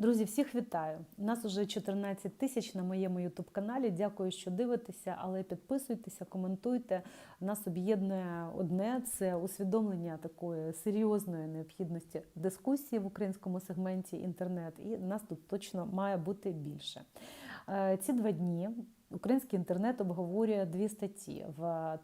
Друзі, всіх вітаю! У Нас уже 14 тисяч на моєму ютуб-каналі. Дякую, що дивитеся, але підписуйтеся, коментуйте. Нас об'єднує одне це усвідомлення такої серйозної необхідності дискусії в українському сегменті інтернет, і нас тут точно має бути більше. Е, Ці два дні український інтернет обговорює дві статті в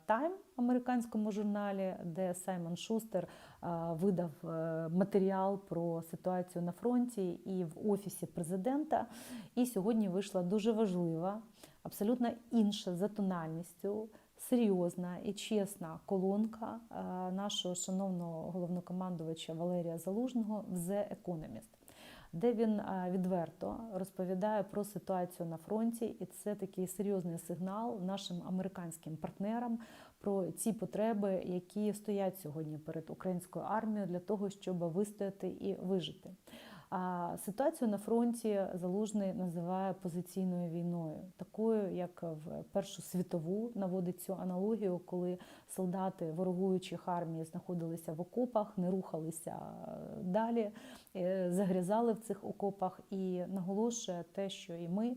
Time, американському журналі, де Саймон Шустер е, видав е, матеріал про ситуацію на фронті і в офісі президента. І сьогодні вийшла дуже важлива, абсолютно інша за тональністю. Серйозна і чесна колонка е, нашого шановного головнокомандувача Валерія Залужного в The Economist, де він е, відверто розповідає про ситуацію на фронті, і це такий серйозний сигнал нашим американським партнерам про ці потреби, які стоять сьогодні перед українською армією для того, щоб вистояти і вижити. А ситуацію на фронті залужний називає позиційною війною, такою, як в Першу світову наводить цю аналогію, коли солдати ворогуючих армій знаходилися в окопах, не рухалися далі, е, загрязали в цих окопах і наголошує те, що і ми.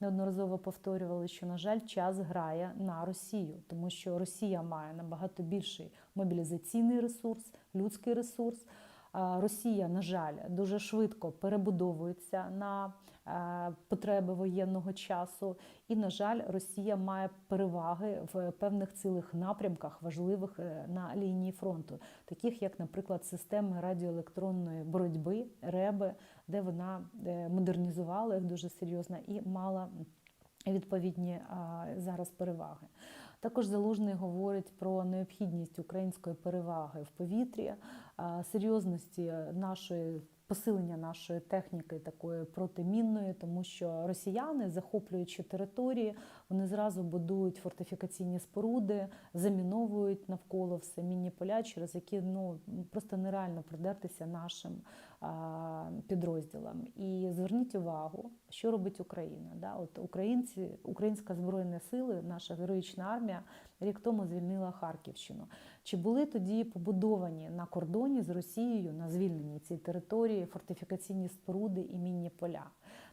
Неодноразово повторювали, що на жаль, час грає на Росію, тому що Росія має набагато більший мобілізаційний ресурс, людський ресурс. А Росія, на жаль, дуже швидко перебудовується на е, потреби воєнного часу, і, на жаль, Росія має переваги в певних цілих напрямках, важливих е, на лінії фронту, таких як, наприклад, системи радіоелектронної боротьби, РЕБи, де вона е, модернізувала їх дуже серйозно і мала відповідні зараз переваги. Також залужний говорить про необхідність української переваги в повітрі, серйозності нашої. Посилення нашої техніки такої протимінної, тому що росіяни, захоплюючи території, вони зразу будують фортифікаційні споруди, заміновують навколо все мінні поля, через які ну просто нереально придертися нашим а, підрозділам. І зверніть увагу, що робить Україна. Да? От українці, українська збройна сили, наша героїчна армія рік тому звільнила Харківщину. Чи були тоді побудовані на кордоні з Росією на звільненні цієї території фортифікаційні споруди і мінні поля?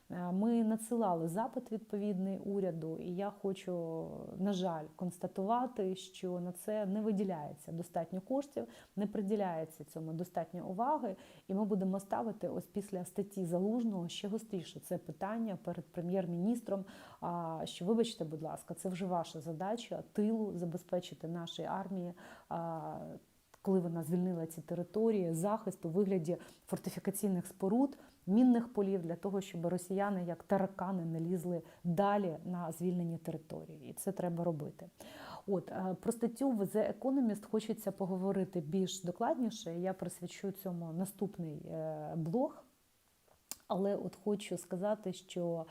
Ми надсилали запит відповідний уряду, і я хочу, на жаль, констатувати, що на це не виділяється достатньо коштів, не приділяється цьому достатньо уваги, і ми будемо ставити ось після статті залужного ще гостріше це питання перед прем'єр-міністром. Що, вибачте, будь ласка, це вже ваша задача тилу забезпечити нашій армії. Коли вона звільнила ці території, захист у вигляді фортифікаційних споруд, мінних полів для того, щоб росіяни як таракани не лізли далі на звільнені території, і це треба робити. От про статтю в The Economist хочеться поговорити більш докладніше. Я присвячу цьому наступний блог, але от хочу сказати, що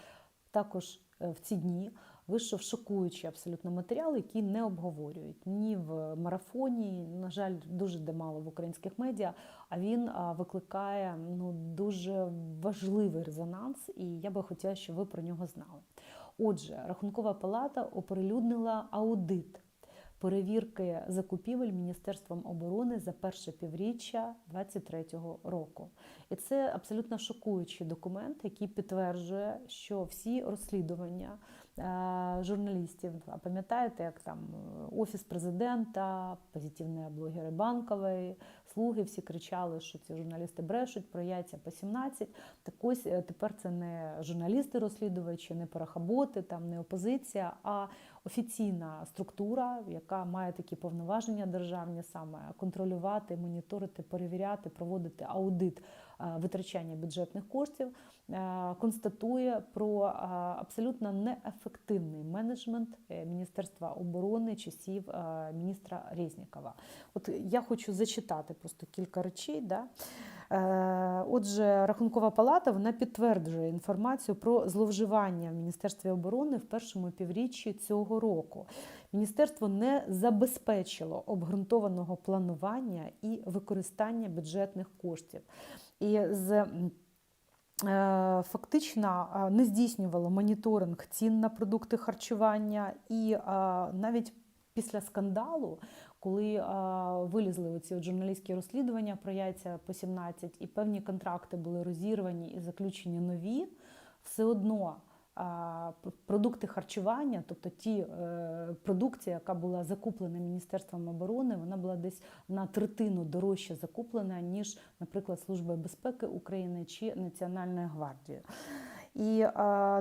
також в ці дні вийшов шокуючий абсолютно матеріал, який не обговорюють ні в марафоні. На жаль, дуже де мало в українських медіа. А він викликає ну дуже важливий резонанс, і я би хотіла, щоб ви про нього знали. Отже, Рахункова палата оприлюднила аудит. Перевірки закупівель Міністерством оборони за перше півріччя 2023 року, і це абсолютно шокуючий документ, який підтверджує, що всі розслідування журналістів. А пам'ятаєте, як там офіс президента, позитивні блогери банкової, слуги всі кричали, що ці журналісти брешуть про яйця по 17. Так ось тепер це не журналісти-розслідувачі, не парахаботи, там не опозиція, а офіційна структура, яка має такі повноваження державні, саме контролювати, моніторити, перевіряти, проводити аудит витрачання бюджетних коштів, констатує про абсолютно неефективний менеджмент е, Міністерства оборони часів міністра Резнікова. От я хочу зачитати просто кілька речей. Да? Е, отже, Рахункова палата вона підтверджує інформацію про зловживання в Міністерстві оборони в першому півріччі цього року. Міністерство не забезпечило обґрунтованого планування і використання бюджетних коштів. І з Фактично не здійснювало моніторинг цін на продукти харчування, і навіть після скандалу, коли а, вилізли оці от журналістські розслідування про яйця по 17 і певні контракти були розірвані і заключені нові, все одно продукти харчування, тобто ті е, продукція, яка була закуплена Міністерством оборони, вона була десь на третину дорожче закуплена, ніж, наприклад, Служба безпеки України чи Національної гвардії. І е,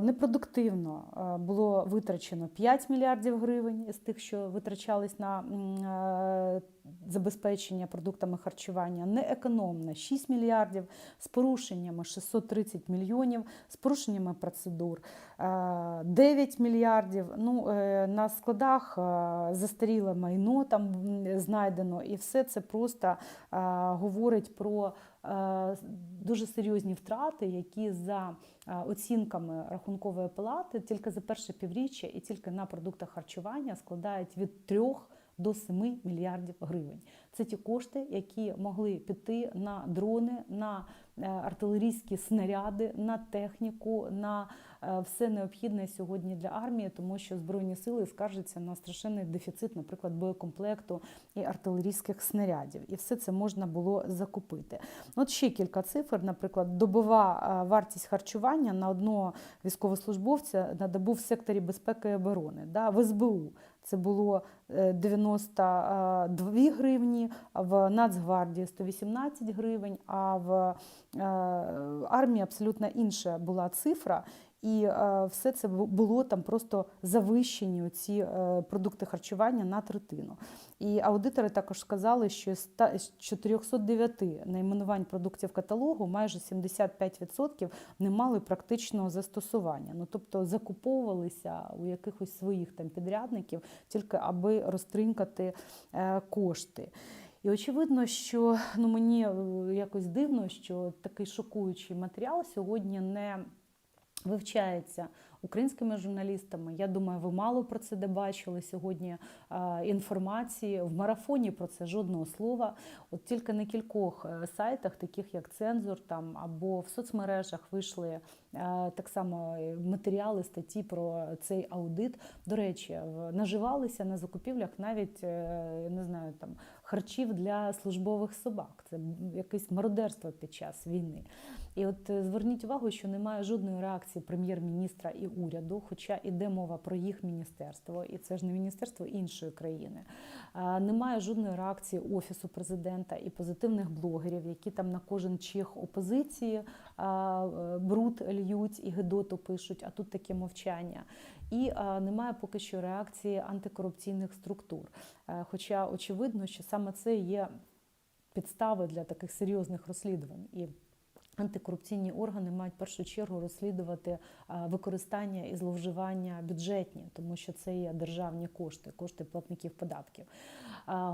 непродуктивно е, було витрачено 5 мільярдів гривень з тих, що витрачались на е, забезпечення продуктами харчування, неекономно 6 мільярдів, з порушеннями 630 мільйонів, з порушеннями процедур е, 9 мільярдів. Ну, е, на складах е, застаріле майно там знайдено, і все це просто е, говорить про е, дуже серйозні втрати, які за е, оцінками рахункової палати тільки за перше півріччя і тільки на продуктах харчування складають від 3 до 7 мільярдів гривень. Це ті кошти, які могли піти на дрони, на е, артилерійські снаряди, на техніку, на е, все необхідне сьогодні для армії, тому що збройні сили скаржаться на страшенний дефіцит, наприклад, боєкомплекту і артилерійських снарядів. І все це можна було закупити. От ще кілька цифр. Наприклад, добова е, вартість харчування на одного військовослужбовця на добу в секторі безпеки і оборони. Да, в СБУ це було е, 92 гривні, в Нацгвардії 118 гривень, а в е, армії абсолютно інша була цифра. І е, все це було там просто завищені ці е, продукти харчування на третину. І аудитори також сказали, що з ста- з 409 найменувань продуктів каталогу майже 75% не мали практичного застосування. Ну тобто закуповувалися у якихось своїх там підрядників, тільки аби розтринкати е, кошти. І очевидно, що ну мені якось дивно, що такий шокуючий матеріал сьогодні не вивчається українськими журналістами. Я думаю, ви мало про це бачили сьогодні е, інформації. В марафоні про це жодного слова. От тільки на кількох е, сайтах, таких як Цензор, там або в соцмережах вийшли е, так само матеріали, статті про цей аудит. До речі, наживалися на закупівлях навіть не знаю там харчів для службових собак. Це якесь мародерство під час війни. І от е, зверніть увагу, що немає жодної реакції прем'єр-міністра і уряду, хоча іде мова про їх міністерство, і це ж не міністерство іншої країни. Немає жодної реакції офісу президента і позитивних блогерів, які там на кожен чих опозиції е, бруд льють і гидоту пишуть, а тут таке мовчання. І немає поки що реакції антикорупційних структур. Е, Хоча очевидно, що саме це є підстави для таких серйозних розслідувань. І антикорупційні органи мають в першу чергу розслідувати використання і зловживання бюджетні, тому що це є державні кошти, кошти платників податків.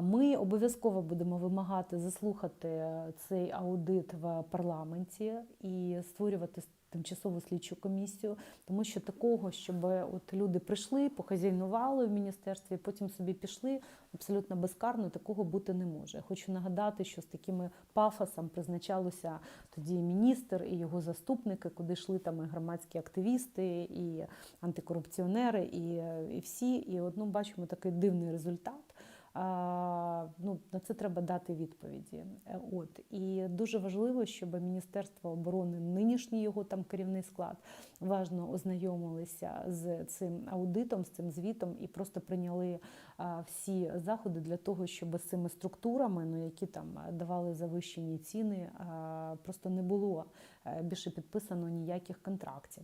Ми обов'язково будемо вимагати заслухати цей аудит в парламенті і створювати тимчасову слідчу комісію, тому що такого, щоб от люди прийшли, похазяйнували в міністерстві, потім собі пішли абсолютно безкарно, такого бути не може. Хочу нагадати, що з такими пафосом призначалося тоді міністр і його заступники, куди йшли там і громадські активісти, і антикорупціонери, і, і всі. І от, ну, бачимо такий дивний результат. Ну, на це треба дати відповіді. Е, От і дуже важливо, щоб Міністерство оборони, нинішній його там керівний склад, важно ознайомилися з цим аудитом, з цим звітом і просто прийняли всі заходи для того, щоб з цими структурами, ну які там давали завищені ціни, просто не було е, більше підписано ніяких контрактів.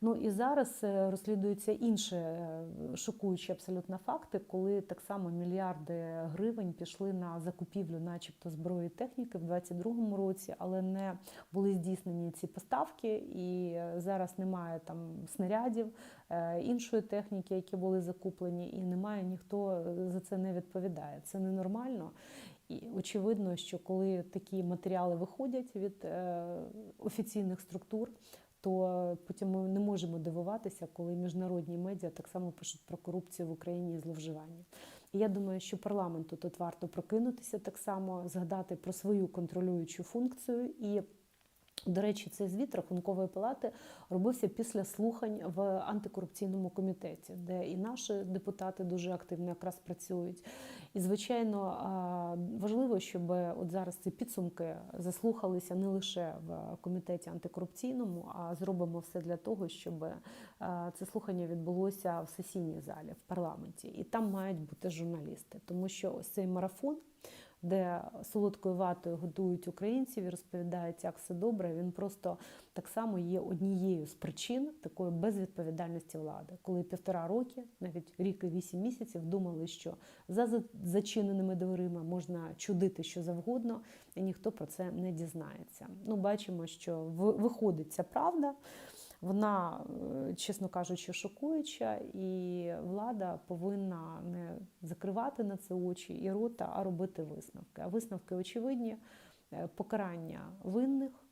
Ну і зараз е, розслідуються інші е, шокуючі абсолютно факти, коли так само мільярди гривень пішли на закупівлю, начебто, зброї техніки в 2022 році, але не були здійснені ці поставки, і е, зараз немає там снарядів іншої техніки, які були закуплені, і немає ніхто за це не відповідає. Це ненормально. І очевидно, що коли такі матеріали виходять від офіційних структур, то потім ми не можемо дивуватися, коли міжнародні медіа так само пишуть про корупцію в Україні і зловживання. І я думаю, що парламенту тут варто прокинутися так само, згадати про свою контролюючу функцію і До речі, цей звіт рахункової палати робився після слухань в антикорупційному комітеті, де і наші депутати дуже активно якраз працюють. І, звичайно, важливо, щоб от зараз ці підсумки заслухалися не лише в комітеті антикорупційному, а зробимо все для того, щоб це слухання відбулося в сесійній залі в парламенті. І там мають бути журналісти, тому що ось цей марафон де солодкою ватою годують українців і розповідають, як все добре. Він просто так само є однією з причин такої безвідповідальності влади, коли півтора роки, навіть рік і вісім місяців, думали, що за за- зачиненими дверима можна чудити що завгодно, і ніхто про це не дізнається. Ну, бачимо, що виходить ця правда. Вона, е, чесно кажучи, шокуюча, і влада повинна не закривати на це очі і рота, а робити висновки. А висновки очевидні: Е, покарання винних,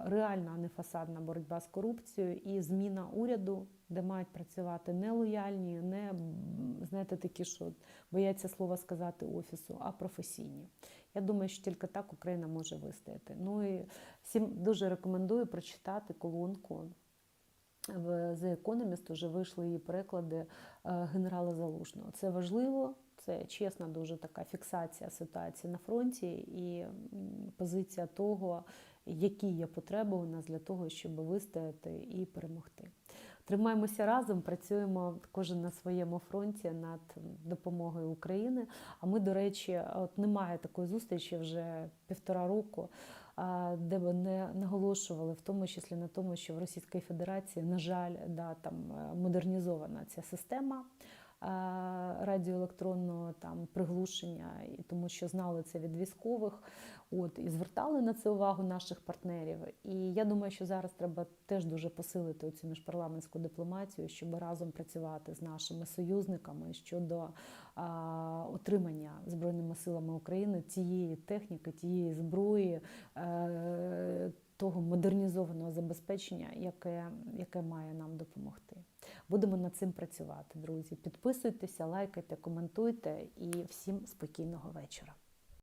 реальна, не фасадна боротьба з корупцією і зміна уряду, де мають працювати не лояльні, не знаєте, такі, що бояться слова сказати офісу, а професійні. Я думаю, що тільки так Україна може вистояти. Ну і всім дуже рекомендую прочитати колонку. В The Economist вже вийшли її переклади е, генерала Залужного. Це важливо, це чесна дуже така фіксація ситуації на фронті і позиція того, які є потреби у нас для того, щоб вистояти і перемогти. Тримаємося разом, працюємо кожен на своєму фронті над допомогою України. А ми, до речі, от немає такої зустрічі вже півтора року, де б не наголошували, в тому числі на тому, що в Російській Федерації, на жаль, да, там е, модернізована ця система радіоелектронного там приглушення, тому що знали це від військових, от і звертали на це увагу наших партнерів. І я думаю, що зараз треба теж дуже посилити цю міжпарламентську дипломатію, щоб разом працювати з нашими союзниками щодо а, отримання збройними силами України тієї техніки, тієї зброї. Е, того модернізованого забезпечення, яке, яке має нам допомогти. Будемо над цим працювати, друзі. Підписуйтеся, лайкайте, коментуйте і всім спокійного вечора.